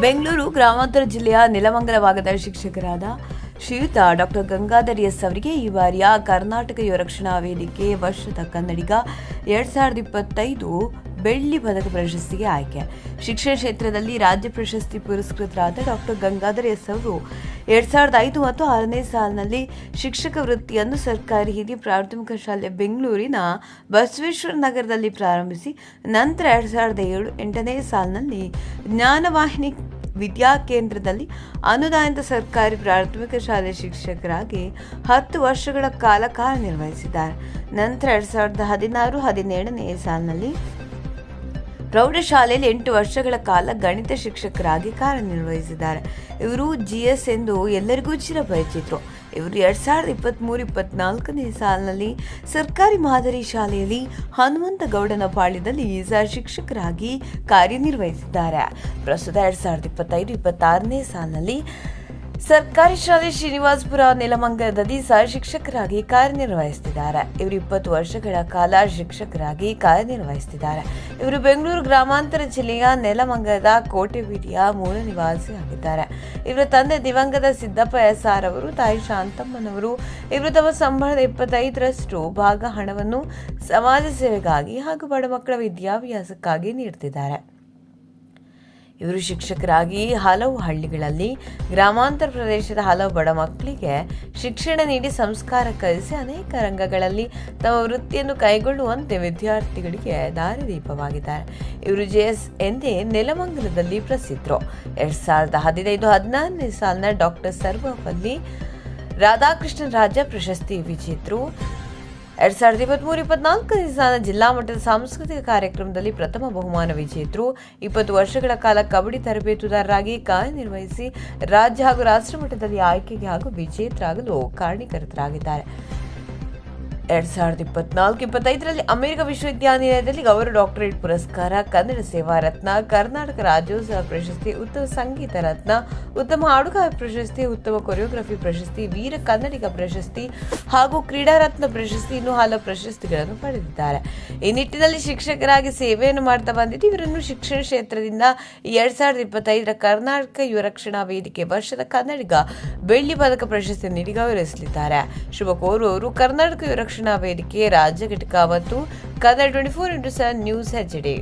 ಬೆಂಗಳೂರು ಗ್ರಾಮಾಂತರ ಜಿಲ್ಲೆಯ ನೆಲಮಂಗಲ ಭಾಗದ ಶಿಕ್ಷಕರಾದ ಶ್ರೀಯುತ ಡಾಕ್ಟರ್ ಗಂಗಾಧರ್ ಎಸ್ ಅವರಿಗೆ ಈ ಬಾರಿಯ ಕರ್ನಾಟಕ ಯುವ ರಕ್ಷಣಾ ವೇದಿಕೆ ವರ್ಷದ ಕನ್ನಡಿಗ ಎರಡ್ ಸಾವಿರದ ಇಪ್ಪತ್ತೈದು ಬೆಳ್ಳಿ ಪದಕ ಪ್ರಶಸ್ತಿಗೆ ಆಯ್ಕೆ. ಶಿಕ್ಷಣ ಕ್ಷೇತ್ರದಲ್ಲಿ ರಾಜ್ಯ ಪ್ರಶಸ್ತಿ ಪುರಸ್ಕೃತರಾದ ಡಾಕ್ಟರ್ ಗಂಗಾಧರ್ ಎಸ್ ಅವರು ಎರಡ್ ಸಾವಿರದ ಐದು ಮತ್ತು ಆರನೇ ಸಾಲಿನಲ್ಲಿ ಶಿಕ್ಷಕ ವೃತ್ತಿಯನ್ನು ಸರ್ಕಾರಿ ಹಿರಿಯ ಪ್ರಾಥಮಿಕ ಶಾಲೆ ಬೆಂಗಳೂರಿನ ಬಸವೇಶ್ವರ ನಗರದಲ್ಲಿ ಪ್ರಾರಂಭಿಸಿ, ನಂತರ ಎರಡ್ ಸಾವಿರದ ಏಳು ಎಂಟನೇ ಸಾಲಿನಲ್ಲಿ ಜ್ಞಾನವಾಹಿನಿ ವಿದ್ಯಾಕೇಂದ್ರದಲ್ಲಿ ಅನುದಾನಿತ ಸರ್ಕಾರಿ ಪ್ರಾಥಮಿಕ ಶಾಲೆ ಶಿಕ್ಷಕರಾಗಿ ಹತ್ತು ವರ್ಷಗಳ ಕಾಲ ಕಾರ್ಯನಿರ್ವಹಿಸಿದ್ದಾರೆ. ನಂತರ ಎರಡ್ ಸಾವಿರದ ಹದಿನಾರು, ಹದಿನೇಳನೇ ಸಾಲಿನಲ್ಲಿ ಪ್ರೌಢಶಾಲೆಯಲ್ಲಿ ಎಂಟು ವರ್ಷಗಳ ಕಾಲ ಗಣಿತ ಶಿಕ್ಷಕರಾಗಿ ಕಾರ್ಯನಿರ್ವಹಿಸಿದ್ದಾರೆ. ಇವರು ಜಿ ಎಸ್ ಎಂದು ಎಲ್ಲರಿಗೂ ಚಿರಪರಿಚಿತರು. ಇವರು ಎರಡ್ ಸಾವಿರದ ಇಪ್ಪತ್ತ್ಮೂರು ಇಪ್ಪತ್ನಾಲ್ಕನೇ ಸಾಲಿನಲ್ಲಿ ಸರ್ಕಾರಿ ಮಾದರಿ ಶಾಲೆಯಲ್ಲಿ ಹನುಮಂತಗೌಡನ ಪಾಳ್ಯದಲ್ಲಿ ಸಹ ಶಿಕ್ಷಕರಾಗಿ ಕಾರ್ಯನಿರ್ವಹಿಸಿದ್ದಾರೆ. ಪ್ರಸ್ತುತ ಎರಡು ಸಾವಿರದ ಇಪ್ಪತ್ತೈದು, ಇಪ್ಪತ್ತಾರನೇ ಸಾಲಿನಲ್ಲಿ ಸರ್ಕಾರಿ ಶಾಲೆ ಶ್ರೀನಿವಾಸಪುರ ನೆಲಮಂಗಲದಲ್ಲಿ ಸಹ ಶಿಕ್ಷಕರಾಗಿ ಕಾರ್ಯನಿರ್ವಹಿಸುತ್ತಿದ್ದಾರೆ. ಇವರು ಇಪ್ಪತ್ತು ವರ್ಷಗಳ ಕಾಲ ಶಿಕ್ಷಕರಾಗಿ ಕಾರ್ಯನಿರ್ವಹಿಸುತ್ತಿದ್ದಾರೆ. ಇವರು ಬೆಂಗಳೂರು ಗ್ರಾಮಾಂತರ ಜಿಲ್ಲೆಯ ನೆಲಮಂಗಲದ ಕೋಟೆಬೀಡಿಯ ಮೂಲ ನಿವಾಸಿಯಾಗಿದ್ದಾರೆ. ಇವರ ತಂದೆ ದಿವಂಗತ ಸಿದ್ದಪ್ಪ ಎಸ್ ಆರ್ ಅವರು, ತಾಯಿ ಶಾಂತಮ್ಮನವರು ಇವರು ತಮ್ಮ ಸಂಬಳದ ಇಪ್ಪತ್ತೈದರಷ್ಟು ಭಾಗ ಹಣವನ್ನು ಸಮಾಜ ಸೇವೆಗಾಗಿ ಹಾಗೂ ಬಡ ಮಕ್ಕಳ ವಿದ್ಯಾಭ್ಯಾಸಕ್ಕಾಗಿ ನೀಡುತ್ತಿದ್ದಾರೆ. ಇವರು ಶಿಕ್ಷಕರಾಗಿ ಹಲವು ಹಳ್ಳಿಗಳಲ್ಲಿ ಗ್ರಾಮಾಂತರ ಪ್ರದೇಶದ ಹಲವು ಬಡ ಮಕ್ಕಳಿಗೆ ಶಿಕ್ಷಣ ನೀಡಿ ಸಂಸ್ಕಾರ ಕಲಿಸಿ ಅನೇಕ ರಂಗಗಳಲ್ಲಿ ತಮ್ಮ ವೃತ್ತಿಯನ್ನು ಕೈಗೊಳ್ಳುವಂತೆ ವಿದ್ಯಾರ್ಥಿಗಳಿಗೆ ದಾರಿದೀಪವಾಗಿದ್ದಾರೆ ಇವರು ಜೆ ಎಸ್ ಎಂದೇ ನೆಲಮಂಗಲದಲ್ಲಿ ಪ್ರಸಿದ್ಧರು. ಎರಡ್ ಸಾವಿರದ ಹದಿನೈದು ಹದಿನಾರನೇ ಸಾಲಿನ ಡಾಕ್ಟರ್ ಸರ್ವಪಲ್ಲಿ ರಾಧಾಕೃಷ್ಣ ರಾಜ ಪ್ರಶಸ್ತಿ ವಿಜೇತರು. ಎರಡ್ ಸಾವಿರದ ಇಪ್ಪತ್ಮೂರು ಇಪ್ಪತ್ನಾಲ್ಕನೇ ಸಾಲ ಜಿಲ್ಲಾ ಮಟ್ಟದ ಸಾಂಸ್ಕೃತಿಕ ಕಾರ್ಯಕ್ರಮದಲ್ಲಿ ಪ್ರಥಮ ಬಹುಮಾನ ವಿಜೇತರು. ಇಪ್ಪತ್ತು ವರ್ಷಗಳ ಕಾಲ ಕಬಡ್ಡಿ ತರಬೇತುದಾರರಾಗಿ ಕಾರ್ಯನಿರ್ವಹಿಸಿ ರಾಜ್ಯ ಹಾಗೂ ರಾಷ್ಟ್ರ ಮಟ್ಟದಲ್ಲಿ ಆಯ್ಕೆಗೆ ಹಾಗೂ ವಿಜೇತರಾಗಲು ಕಾರಣೀಕರ್ತರಾಗಿದ್ದಾರೆ. ಎರಡ್ ಸಾವಿರದ ಇಪ್ಪತ್ನಾಲ್ಕು. ಇಪ್ಪತ್ತೈದರಲ್ಲಿ ಅಮೆರಿಕ ವಿಶ್ವವಿದ್ಯಾನಿಲಯದಲ್ಲಿ ಗೌರವ ಡಾಕ್ಟರೇಟ್ ಪುರಸ್ಕಾರ, ಕನ್ನಡ ಸೇವಾ ರತ್ನ, ಕರ್ನಾಟಕ ರಾಜ್ಯೋತ್ಸವ ಪ್ರಶಸ್ತಿ, ಉತ್ತಮ ಸಂಗೀತ ರತ್ನ, ಉತ್ತಮ ಹಾಡುಗಾರ ಪ್ರಶಸ್ತಿ, ಉತ್ತಮ ಕೊರಿಯೋಗ್ರಫಿ ಪ್ರಶಸ್ತಿ, ವೀರ ಕನ್ನಡಿಗ ಪ್ರಶಸ್ತಿ ಹಾಗೂ ಕ್ರೀಡಾ ರತ್ನ ಪ್ರಶಸ್ತಿ ಇನ್ನೂ ಹಲವು ಪ್ರಶಸ್ತಿಗಳನ್ನು ಪಡೆದಿದ್ದಾರೆ. ಈ ನಿಟ್ಟಿನಲ್ಲಿ ಶಿಕ್ಷಕರಾಗಿ ಸೇವೆಯನ್ನು ಮಾಡ್ತಾ ಬಂದಿದ್ದು, ಇವರನ್ನು ಶಿಕ್ಷಣ ಕ್ಷೇತ್ರದಿಂದ ಎರಡ್ ಸಾವಿರದ ಇಪ್ಪತ್ತೈದರ ಕರ್ನಾಟಕ ಯುವ ರಕ್ಷಣಾ ವೇದಿಕೆ ವರ್ಷದ ಕನ್ನಡಿಗ ಬೆಳ್ಳಿ ಪದಕ ಪ್ರಶಸ್ತಿ ನೀಡಿ ಗೌರವಿಸಲಿದ್ದಾರೆ. ಶುಭ ಕೋರುವವರು ಕರ್ನಾಟಕ ಯುವ ರಕ್ಷಣಾ ವೇದಿಕೆ ರಾಜ್ಯ ಘಟಕ ಮತ್ತು Kannada twenty four into seven news HD.